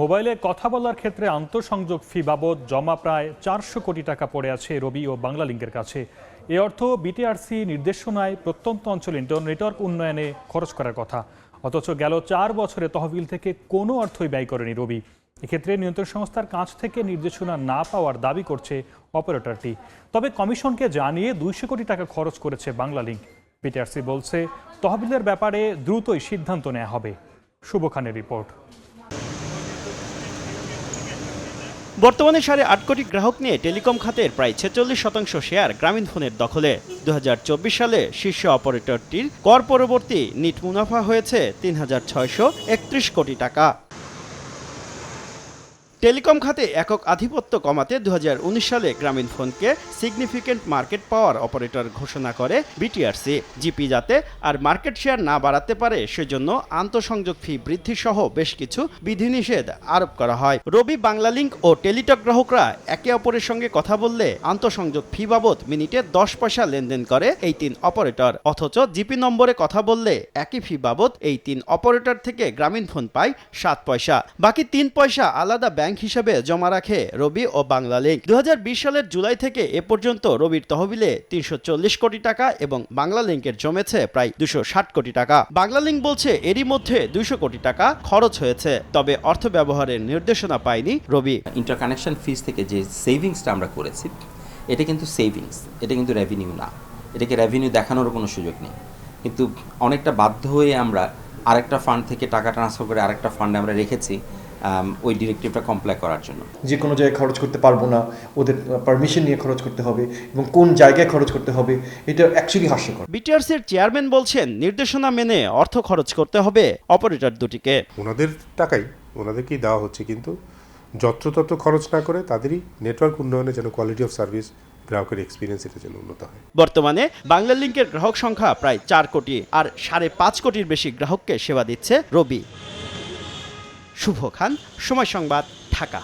মোবাইলে কথা বলার ক্ষেত্রে আন্তঃসংযোগ ফি বাবদ জমা প্রায় চারশো কোটি টাকা পড়ে আছে রবি ও বাংলালিংকের কাছে। এ অর্থ বিটিআরসি নির্দেশনায় প্রত্যন্ত অঞ্চলে নেটওয়ার্ক উন্নয়নে খরচ করার কথা। অথচ গেল চার বছরে তহবিল থেকে কোনো অর্থই ব্যয় করেনি রবি। এক্ষেত্রে নিয়ন্ত্রণ সংস্থার কাছ থেকে নির্দেশনা না পাওয়ার দাবি করছে অপারেটরটি। তবে কমিশনকে জানিয়ে দুইশো কোটি টাকা খরচ করেছে বাংলালিংক বিটিআরসি বলছে, তহবিলের ব্যাপারে দ্রুতই সিদ্ধান্ত নেওয়া হবে। শুভ খানের রিপোর্ট। বর্তমানে সাড়ে আট কোটি গ্রাহক নিয়ে টেলিকম খাতের প্রায় ছেচল্লিশ শতাংশ শেয়ার গ্রামীণ ফোনের দখলে। দু হাজার চব্বিশ সালে শীর্ষ অপারেটরটির কর পরবর্তী নিট মুনাফা হয়েছে তিন হাজার ছয়শো একত্রিশ কোটি টাকা। টেলিকম খাতে একক আধিপত্য কমাতে দু হাজার উনিশ সালে গ্রামীণ ফোনকে সিগনিফিকেন্ট মার্কেট পাওয়ার অপারেটর ঘোষণা করে বিটিআরসি। জিপি যাতে আর মার্কেট শেয়ার না বাড়াতে পারে, সেজন্য আন্তঃসংযোগ ফি বৃদ্ধি সহ বেশ কিছু বিধিনিষেধ আরোপ করা হয়। রবি বাংলালিংক ও টেলিটক গ্রাহকরা একে অপরের সঙ্গে কথা বললে আন্তঃসংযোগ ফি বাবদ মিনিটে দশ পয়সা লেনদেন করে এই তিন অপারেটর। অথচ জিপি নম্বরে কথা বললে একই ফি বাবদ এই তিন অপারেটর থেকে গ্রামীণ ফোন পায় সাত পয়সা। বাকি তিন পয়সা আলাদা ব্যাংক হিসেবে জমা রাখে রবি ও বাংলালিংক দু সালের জুলাই থেকে এ পর্যন্ত রবির তহবিলে তিনশো চল্লিশ কোটি টাকা এবং বাংলা লিঙ্কের জমেছে প্রায় দুশো কোটি টাকা। বাংলা লিঙ্ক বলছে এরই মধ্যে দুইশো কোটি টাকা খরচ হয়েছে, তবে অর্থ ব্যবহারের নির্দেশনা পায়নি রবি। ইন্টারকানেকশন ফিস থেকে যে সেভিংসটা আমরা করেছি, এটা কিন্তু সেভিংস এটা কিন্তু রেভিনিউ না। এটাকে রেভিনিউ দেখানোর কোনো সুযোগ নেই। কিন্তু অনেকটা বাধ্য হয়ে আমরা আরেকটা ফান্ড থেকে টাকা ট্রান্সফার করে আরেকটা ফান্ডে আমরা রেখেছি ওই ডিরেক্টিভটা কমপ্লাই করার জন্য। যে কোনো জায়গায় খরচ করতে পারব না ওদের পারমিশন নিয়ে খরচ করতে হবে এবং কোন জায়গায় খরচ করতে হবে এটা অ্যাকচুয়ালি হাস্যকর। বিটিআরসির চেয়ারম্যান বলছেন নির্দেশনা মেনে অর্থ খরচ করতে হবে অপারেটর দুটিকে। ওনাদের টাকাই ওনাদেরকেই দেওয়া হচ্ছে কিন্তু যত্রতত্র খরচ না করে তাদেরই নেটওয়ার্ক উন্নয়নে যেন কোয়ালিটি অফ সার্ভিস গ্রাহকের এক্সপিরিয়েন্স এটা যেন উন্নত হয়। বর্তমানে বাংলালিংকের গ্রাহক সংখ্যা প্রায় চার কোটি আর সাড়ে পাঁচ কোটির বেশি গ্রাহককে সেবা দিচ্ছে রবি। শুভ খান সময় সংবাদ ঢাকা।